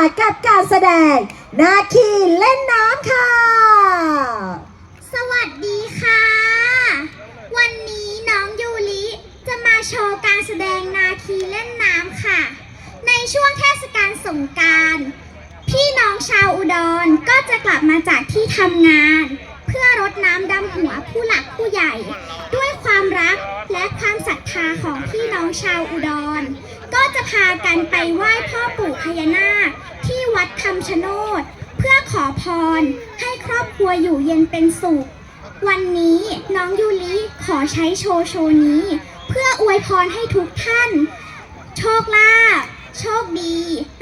กับการแสดง นาคีเล่นน้ำค่ะ สวัสดีค่ะ วันนี้น้องยูริจะมาโชว์การแสดงนาคีเล่นน้ำค่ะ ในช่วงเทศกาลสงการพี่น้องชาวอุดรก็จะกลับมาจากที่ทำงาน เพื่อรดน้ำดำหัวผู้หลักผู้ใหญ่ ด้วย ความรักและความศรัทธาของพี่น้องชาวอุดร ก็จะพากันไปไหว้พ่อปู่พญานาคที่วัดคำชะโนด เพื่อขอพรให้ครอบครัวอยู่เย็นเป็นสุข วันนี้น้องยูริขอใช้โชว์โชว์นี้ เพื่ออวยพรให้ทุกท่าน โชคลาภโชคดี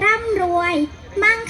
ร่ำรวย มั่ง